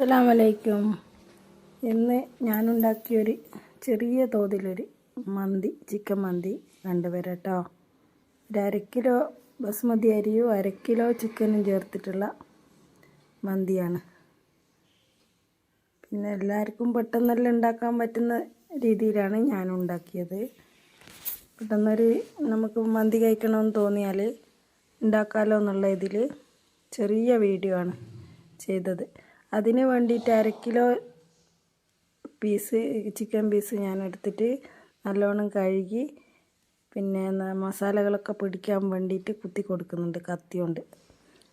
അസ്സലാമലൈക്കും. ഇന്ന് ഞാനുണ്ടാക്കിയൊരു ചെറിയ തോതിലൊരു മന്തി ചിക്കൻ മന്തി കണ്ടുവരാം കേട്ടോ ഒരു അരക്കിലോ കിലോ ബസ്മതി അരിയും അരക്കിലോ കിലോ ചിക്കനും ചേർത്തിട്ടുള്ള മന്തിയാണ്. പിന്നെ എല്ലാവർക്കും പെട്ടെന്നല്ല ഉണ്ടാക്കാൻ പറ്റുന്ന രീതിയിലാണ് ഞാൻ ഉണ്ടാക്കിയത് പെട്ടെന്നൊരു നമുക്ക് മന്തി കഴിക്കണമെന്ന് തോന്നിയാൽ ഉണ്ടാക്കാമല്ലോ എന്നുള്ള ഇതിൽ ചെറിയ വീഡിയോ ആണ് ചെയ്തത്. അതിന് വേണ്ടിയിട്ട് അര കിലോ പീസ് ചിക്കൻ പീസ് ഞാൻ എടുത്തിട്ട് നല്ലോണം കഴുകി പിന്നെ മസാലകളൊക്കെ പിടിക്കാൻ വേണ്ടിയിട്ട് കുത്തി കൊടുക്കുന്നുണ്ട് കത്തി കൊണ്ട്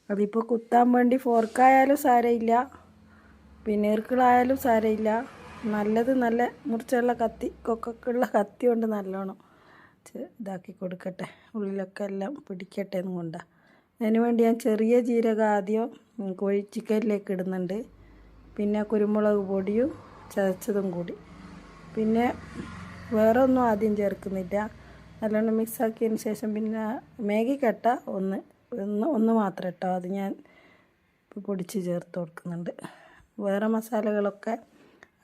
അതിപ്പോൾ കുത്താൻ വേണ്ടി ഫോർക്കായാലും സാരമില്ല പിന്നെ ഇറുക്കളായാലും സാരമില്ല നല്ലത് നല്ല മുറിച്ചുള്ള കത്തി കൊക്കൊക്കെയുള്ള കത്തി കൊണ്ട് നല്ലോണം ഇതാക്കി കൊടുക്കട്ടെ. ഉള്ളിലൊക്കെ എല്ലാം പിടിക്കട്ടെ എന്ന് കൊണ്ടാണ് അതിന് വേണ്ടി ഞാൻ ചെറിയ ജീരകം ആദ്യം കോഴി ചിക്കനിലേക്ക് ഇടുന്നുണ്ട്. പിന്നെ കുരുമുളക് പൊടിയും ചതച്ചതും കൂടി. പിന്നെ വേറെ ഒന്നും ആദ്യം ചേർക്കുന്നില്ല. നല്ലോണം മിക്സ് ആക്കിയതിന് ശേഷം പിന്നെ മാഗി കട്ട ഒന്ന് ഒന്ന് ഒന്ന് മാത്രം ഇട്ടോ. അത് ഞാൻ പൊടിച്ച് ചേർത്ത് കൊടുക്കുന്നുണ്ട്. വേറെ മസാലകളൊക്കെ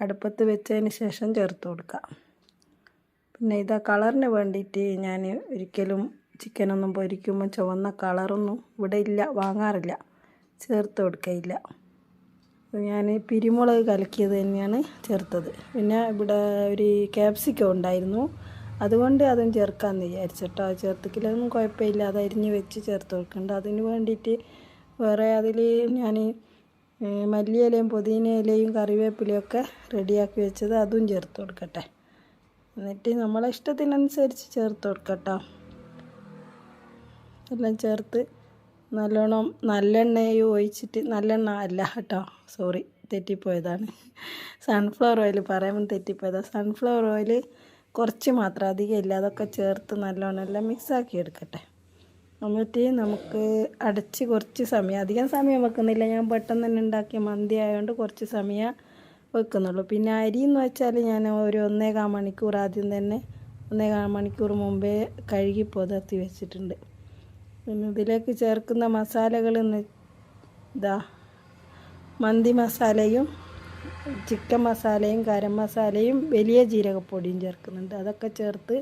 അടുപ്പത്ത് വെച്ചതിന് ശേഷം ചേർത്ത് കൊടുക്കാം. പിന്നെ ഇതാ കളറിന് വേണ്ടിയിട്ട് ഞാൻ ഒരിക്കലും ചിക്കനൊന്നും പൊരിക്കുമ്പോൾ ചുവന്ന കളറൊന്നും ഇവിടെ ഇല്ല വാങ്ങാറില്ല. ചേർത്ത് കൊടുക്കയില്ല. ഞാൻ പിരിമുളക് കലക്കിയത് തന്നെയാണ് ചേർത്തത്. പിന്നെ ഇവിടെ ഒരു ക്യാപ്സിക്കം ഉണ്ടായിരുന്നു. അതുകൊണ്ട് അതും ചേർക്കാമെന്ന് വിചാരിച്ചിട്ടോ. ചേർത്തിക്കില്ലൊന്നും കുഴപ്പമില്ല. അത് അരിഞ്ഞ് വെച്ച് ചേർത്ത് കൊടുക്കണ്ട. അതിന് വേണ്ടിയിട്ട് വേറെ അതിൽ ഞാൻ മല്ലിയിലയും പുതിന ഇലയും കറിവേപ്പിലയും ഒക്കെ റെഡിയാക്കി വെച്ചത് അതും ചേർത്ത് കൊടുക്കട്ടെ. എന്നിട്ട് നമ്മളെ ഇഷ്ടത്തിനനുസരിച്ച് ചേർത്ത് കൊടുക്കട്ടോ. എല്ലാം ചേർത്ത് നല്ലോണം നല്ലെണ്ണയും ഒഴിച്ചിട്ട് നല്ലെണ്ണ അല്ല കേട്ടോ സോറി തെറ്റിപ്പോയതാണ്. സൺഫ്ലവർ ഓയിൽ പറയുമ്പോൾ തെറ്റിപ്പോയതാണ് സൺഫ്ലവർ ഓയിൽ കുറച്ച് മാത്രം അധികം ഇല്ല അതൊക്കെ ചേർത്ത് നല്ലോണം എല്ലാം മിക്സാക്കി എടുക്കട്ടെ. എന്നിട്ട് നമുക്ക് അടച്ച് കുറച്ച് സമയം അധികം സമയം വെക്കുന്നില്ല. ഞാൻ പെട്ടെന്ന് തന്നെ ഉണ്ടാക്കിയ മന്തി ആയതുകൊണ്ട് കുറച്ച് സമയം വെക്കുന്നുള്ളൂ. പിന്നെ അരി എന്ന് വെച്ചാൽ ഞാൻ ഒരു ഒന്നേകാൽ മണിക്കൂർ ആദ്യം തന്നെ ഒന്നേകാൽ മണിക്കൂർ മുമ്പേ കഴുകി പുതർത്തി വെച്ചിട്ടുണ്ട്. പിന്നെ ഇതിലേക്ക് ചേർക്കുന്ന മസാലകൾ ഇതാ മന്തി മസാലയും ചിക്കൻ മസാലയും ഗരം മസാലയും വലിയ ജീരകപ്പൊടിയും ചേർക്കുന്നുണ്ട്. അതൊക്കെ ചേർത്ത്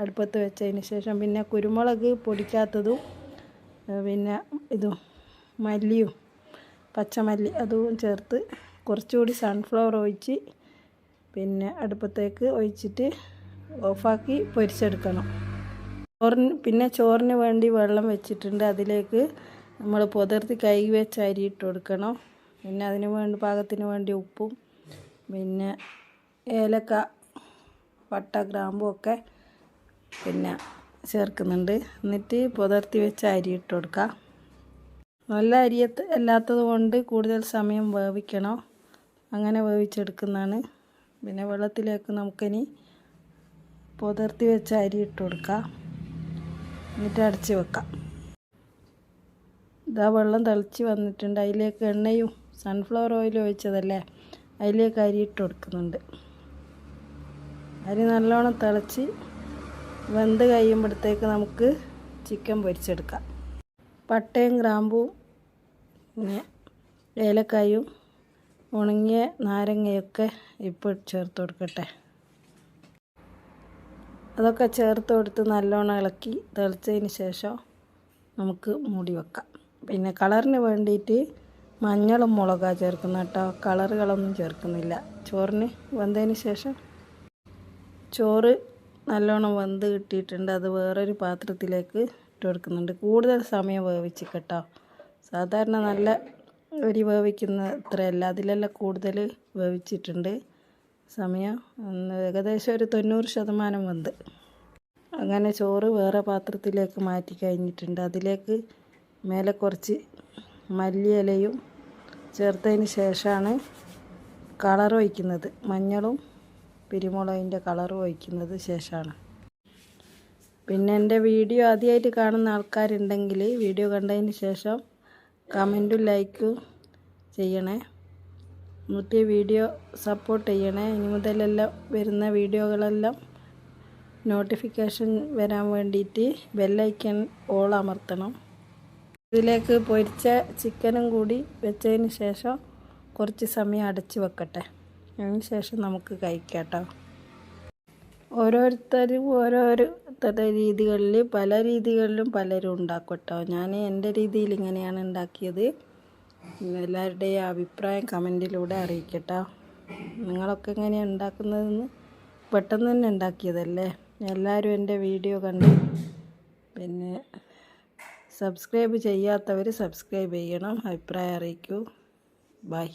അടുപ്പത്ത് വെച്ചതിന് ശേഷം പിന്നെ കുരുമുളക് പൊടിക്കാത്തതും പിന്നെ ഇതും മല്ലിയും പച്ചമല്ലി അതും ചേർത്ത് കുറച്ചുകൂടി സൺഫ്ലവർ ഒഴിച്ച് പിന്നെ അടുപ്പത്തേക്ക് ഒഴിച്ചിട്ട് ഓഫാക്കി പൊരിച്ചെടുക്കണം. ചോറിന് പിന്നെ ചോറിന് വേണ്ടി വെള്ളം വെച്ചിട്ടുണ്ട്. അതിലേക്ക് നമ്മൾ പുതിർത്തി കൈ വെച്ച് അരി ഇട്ട് കൊടുക്കണം. പിന്നെ അതിന് വേണ്ടി പാകത്തിന് വേണ്ടി ഉപ്പും പിന്നെ ഏലക്ക പട്ട ഗ്രാമ്പും ഒക്കെ പിന്നെ ചേർക്കുന്നുണ്ട്. എന്നിട്ട് പുതിർത്തി വെച്ച് അരി ഇട്ട് കൊടുക്കുക നല്ല അരി അല്ലാത്തത് കൊണ്ട് കൂടുതൽ സമയം വേവിക്കണം. അങ്ങനെ വേവിച്ചെടുക്കുന്നതാണ്. പിന്നെ വെള്ളത്തിലേക്ക് നമുക്കിനി പുതിർത്തി വെച്ച അരി ഇട്ട് കൊടുക്കാം. എന്നിട്ട് അടച്ച് വെക്കാം. ഇതാ വെള്ളം തിളച്ച് വന്നിട്ടുണ്ട്. അതിലേക്ക് എണ്ണയും സൺഫ്ലവർ ഓയിൽ ഒഴിച്ചതല്ലേ? അതിലേക്ക് അരി ഇട്ട് കൊടുക്കുന്നുണ്ട്. അരി നല്ലോണം തിളച്ച് വെന്ത് കഴിയുമ്പോഴത്തേക്ക് നമുക്ക് ചിക്കൻ പൊരിച്ചെടുക്കാം. പട്ടയും ഗ്രാമ്പും പിന്നെ ഏലക്കായും ഉണങ്ങിയ നാരങ്ങയൊക്കെ ഇപ്പോൾ ചേർത്ത് കൊടുക്കട്ടെ. അതൊക്കെ ചേർത്ത് കൊടുത്ത് നല്ലോണം ഇളക്കി തിളച്ചതിന് ശേഷം നമുക്ക് മൂടി വെക്കാം. പിന്നെ കളറിന് വേണ്ടിയിട്ട് മഞ്ഞളും മുളകാണ് ചേർക്കുന്നത് കേട്ടോ. കളറുകളൊന്നും ചേർക്കുന്നില്ല. ചോറിന് വെന്തതിന് ശേഷം ചോറ് നല്ലോണം വെന്ത് കിട്ടിയിട്ടുണ്ട്. അത് വേറൊരു പാത്രത്തിലേക്ക് ഇട്ട് കൊടുക്കുന്നുണ്ട്. കൂടുതൽ സമയം വേവിച്ച് കേട്ടോ സാധാരണ നല്ല ഒരു വേവിക്കുന്ന അത്രയല്ല അതിലെല്ലാം കൂടുതൽ വേവിച്ചിട്ടുണ്ട്. സമയം ഏകദേശം ഒരു തൊണ്ണൂറ് ശതമാനം വെന്ത് അങ്ങനെ ചോറ് വേറെ പാത്രത്തിലേക്ക് മാറ്റി കഴിഞ്ഞിട്ടുണ്ട്. അതിലേക്ക് മേലെ കുറച്ച് മല്ലിയിലയും ചേർത്തതിന് ശേഷമാണ് കളർ ഒഴിക്കുന്നത്. മഞ്ഞളും പിരിമുളകിന്റെ കളർ ഒഴിക്കുന്നത് ശേഷമാണ്. പിന്നെ എന്റെ വീഡിയോ ആദ്യമായിട്ട് കാണുന്ന ആൾക്കാരുണ്ടെങ്കിൽ വീഡിയോ കണ്ടതിന് ശേഷം കമന്റും ലൈക്കും ചെയ്യണേ. ഈ വീഡിയോ സപ്പോർട്ട് ചെയ്യണേ. ഇനി മുതലെല്ലാം വരുന്ന വീഡിയോകളെല്ലാം നോട്ടിഫിക്കേഷൻ വരാൻ വേണ്ടിയിട്ട് ബെല്ലൈക്കൺ ഓൾ അമർത്തണം. ഇതിലേക്ക് പൊരിച്ച ചിക്കനും കൂടി വെച്ചതിന് ശേഷം കുറച്ച് സമയം അടച്ചു വെക്കട്ടെ. അതിന് ശേഷം നമുക്ക് കഴിക്കാം കേട്ടോ ഓരോരുത്തരും ഓരോരുത്തരുടെ രീതികളിൽ പല രീതികളിലും പലരും ഉണ്ടാക്കും കേട്ടോ. ഞാൻ എന്റെ രീതിയിൽ ഇങ്ങനെയാണ് ഉണ്ടാക്കിയത്. എല്ലാവരുടെയും അഭിപ്രായം കമന്റിലൂടെ അറിയിക്കട്ടോ. നിങ്ങളൊക്കെ എങ്ങനെയാണ് ഉണ്ടാക്കുന്നതെന്ന് പെട്ടെന്ന് തന്നെ ഉണ്ടാക്കിയതല്ലേ? എല്ലാവരും എന്റെ വീഡിയോ കണ്ട് പിന്നെ സബ്സ്ക്രൈബ് ചെയ്യാത്തവർ സബ്സ്ക്രൈബ് ചെയ്യണം. അഭിപ്രായം അറിയിക്കൂ. ബൈ.